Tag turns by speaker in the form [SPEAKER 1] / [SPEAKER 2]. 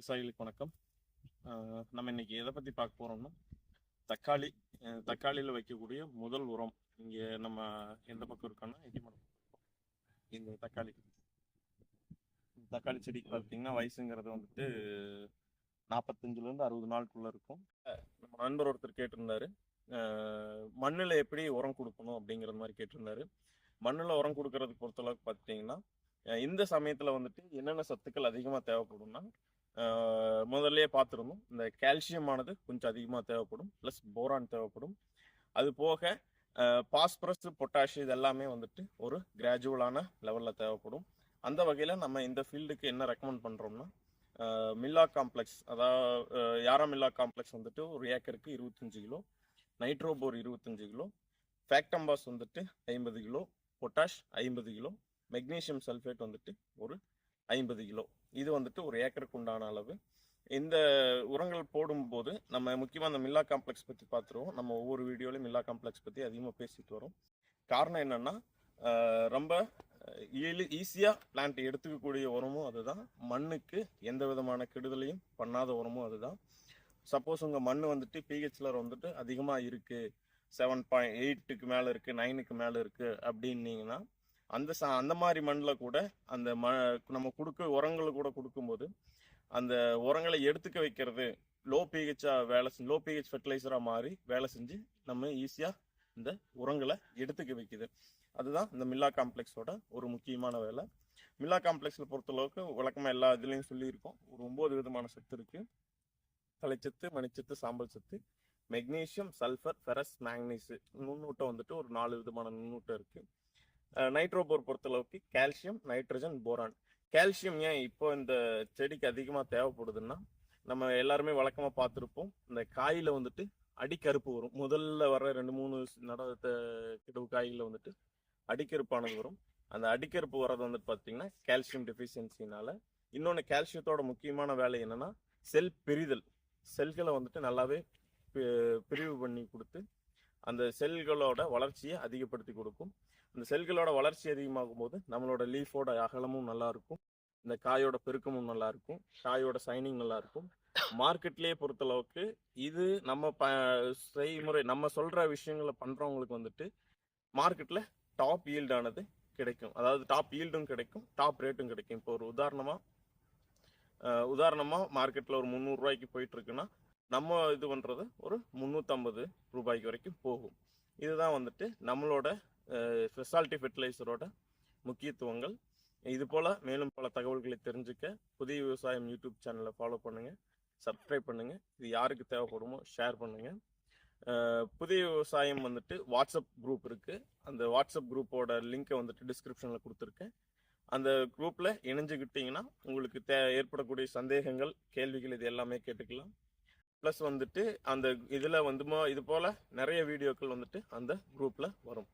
[SPEAKER 1] விவசாயிகளுக்கு வணக்கம். நம்ம இன்னைக்கு எதை பற்றி பார்க்க போகிறோம்னா தக்காளி தக்காளியில் வைக்கக்கூடிய முதல் உரம் இங்கே நம்ம எந்த பக்கம் இருக்கோம்னா எட்டிமடம் இந்த தக்காளி. தக்காளி செடிக்கு பார்த்தீங்கன்னா வயசுங்கிறது வந்துட்டு நாற்பத்தஞ்சுலேருந்து அறுபது நாளுக்குள்ளே இருக்கும். நம்ம நண்பர் ஒருத்தர் கேட்டிருந்தாரு. மண்ணில் எப்படி உரம் கொடுக்கணும் அப்படிங்கிற மாதிரி கேட்டிருந்தாரு. மண்ணில் உரம் கொடுக்கறதுக்கு பொறுத்தளவுக்கு பார்த்தீங்கன்னா இந்த சமயத்தில் வந்துட்டு என்னென்ன சத்துக்கள் அதிகமாக தேவைப்படும்னா முதல்லயே பார்த்துருந்தோம். இந்த கால்சியம் ஆனது கொஞ்சம் அதிகமாக தேவைப்படும். ப்ளஸ் போரான் தேவைப்படும். அது போக பாஸ்பரஸ் பொட்டாஷ் இது எல்லாமே வந்துட்டு ஒரு கிராஜுவலான லெவலில் தேவைப்படும். அந்த வகையில் நம்ம இந்த ஃபீல்டுக்கு என்ன ரெக்கமெண்ட் பண்ணுறோம்னா மில்லா காம்ப்ளெக்ஸ். அதாவது யாரா மில்லா காம்ப்ளெக்ஸ் வந்துட்டு ஒரு ஏக்கருக்கு இருபத்தஞ்சு கிலோ நைட்ரோபோர் இருபத்தஞ்சு கிலோ ஃபேக்டம்பாஸ் வந்துட்டு ஐம்பது கிலோ பொட்டாஷ் ஐம்பது கிலோ மெக்னீஷியம் சல்ஃபேட் வந்துட்டு ஒரு ஐம்பது கிலோ. இது வந்துட்டு ஒரு ஏக்கருக்கு உண்டான அளவு. இந்த உரங்கள் போடும்போது நம்ம முக்கியமாக அந்த மில்லா காம்ப்ளெக்ஸ் பற்றி பார்த்துருவோம் நம்ம ஒவ்வொரு வீடியோலையும் மில்லா காம்ப்ளெக்ஸ் பற்றி அதிகமாக பேசிட்டு வரோம். காரணம் என்னென்னா ரொம்ப ஈலி ஈஸியாக பிளான்ட் எடுத்துக்கக்கூடிய உரமும் அதுதான். மண்ணுக்கு எந்த விதமான கெடுதலையும் பண்ணாத உரமும் அதுதான். சப்போஸ் உங்கள் மண் வந்துட்டு பிஹெச்ல வந்துட்டு அதிகமாக இருக்குது செவன் பாயிண்ட் எயிட்டுக்கு மேலே இருக்குது நைனுக்கு மேலே இருக்குது அப்படின்னீங்கன்னா அந்த சா அந்த மாதிரி மண்ணில் கூட அந்த ம நம்ம கொடுக்க உரங்களை கூட கொடுக்கும்போது அந்த உரங்களை எடுத்துக்க வைக்கிறது லோ பிஹெச்சாக வேலை செஞ்சு லோ பிஹெச் ஃபெர்டிலைசராக மாறி வேலை செஞ்சு நம்ம ஈஸியாக இந்த உரங்களை எடுத்துக்க வைக்குது. அதுதான் இந்த மில்லா காம்ப்ளெக்ஸோட ஒரு முக்கியமான வேலை. மில்லா காம்ப்ளெக்ஸில் பொறுத்தளவுக்கு வழக்கமாக எல்லா இதுலேயும் சொல்லியிருக்கோம். ஒரு ஒம்பது விதமான சத்து இருக்குது தலைச்சத்து மணிச்சத்து சாம்பல் சத்து மெக்னீஷியம் சல்ஃபர் ஃபெரஸ் மேக்னீஸு நுண்ணூட்டம் வந்துட்டு ஒரு நாலு விதமான நுண்ணூட்டம் இருக்குது நைட்ரோபோர் பொறுத்தளவுக்கு கால்சியம் நைட்ரஜன் போரான் கால்சியம் ஏன் இப்போ இந்த செடிக்கு அதிகமாக தேவைப்படுதுன்னா நம்ம எல்லாருமே வழக்கமாக பார்த்துருப்போம் இந்த காயில் வந்துட்டு அடிக்கருப்பு வரும். முதல்ல வர ரெண்டு மூணு நட கிடவு காயில் வந்துட்டு அடிக்கருப்பானது வரும். அந்த அடிக்கருப்பு வர்றது வந்துட்டு பார்த்தீங்கன்னா கால்சியம் டெஃபிஷியன்சினால இன்னொன்று கால்சியத்தோட முக்கியமான வேலை என்னன்னா செல் பிரிதல். செல்களை வந்துட்டு நல்லாவே பி- பிரிவு பண்ணி கொடுத்து அந்த செல்களோட வளர்ச்சியை அதிகப்படுத்தி கொடுக்கும். அந்த செல்களோட வளர்ச்சி அதிகமாகும் போது நம்மளோட லீஃபோட அகலமும் நல்லா இருக்கும் இந்த காயோட பெருக்கமும் நல்லா இருக்கும் காயோட சைனிங் நல்லா இருக்கும் மார்க்கெட்லயே பொறுத்தளவுக்கு இது நம்ம ப செய்முறை நம்ம சொல்ற விஷயங்களை பண்றவங்களுக்கு வந்துட்டு மார்க்கெட்ல டாப் ஈல்டானது கிடைக்கும். அதாவது டாப் ஈல்டும் கிடைக்கும் டாப் ரேட்டும் கிடைக்கும். இப்போ ஒரு உதாரணமா உதாரணமாக உதாரணமா மார்க்கெட்ல ஒரு முந்நூறு ரூபாய்க்கு போயிட்டு இருக்குன்னா நம்ம இது பண்ணுறது ஒரு முந்நூற்றம்பது ரூபாய்க்கு வரைக்கும் போகும். இதுதான் வந்துட்டு நம்மளோட ஸ்பெஷாலிட்டி ஃபெர்டிலைசரோட முக்கியத்துவங்கள். இது போல் மேலும் பல தகவல்களை தெரிஞ்சுக்க புதிய விவசாயம் யூடியூப் சேனலை ஃபாலோ பண்ணுங்கள் சப்ஸ்கிரைப் பண்ணுங்க. இது யாருக்கு தேவைப்படுமோ ஷேர் பண்ணுங்கள் புதிய விவசாயம் வந்துட்டு வாட்ஸ்அப் குரூப் இருக்குது அந்த வாட்ஸ்அப் குரூப்போட லிங்கை வந்துட்டு டிஸ்கிரிப்ஷனில் கொடுத்துருக்கேன். அந்த குரூப்பில் இணைஞ்சுக்கிட்டிங்கன்னா உங்களுக்கு தே ஏற்படக்கூடிய சந்தேகங்கள் கேள்விகள் இது எல்லாமே கேட்டுக்கலாம். ப்ளஸ் வந்துட்டு அந்த இதில் வந்துமா இது போல் நிறைய வீடியோக்கள் வந்துட்டு அந்த குரூப்பில் வரும்.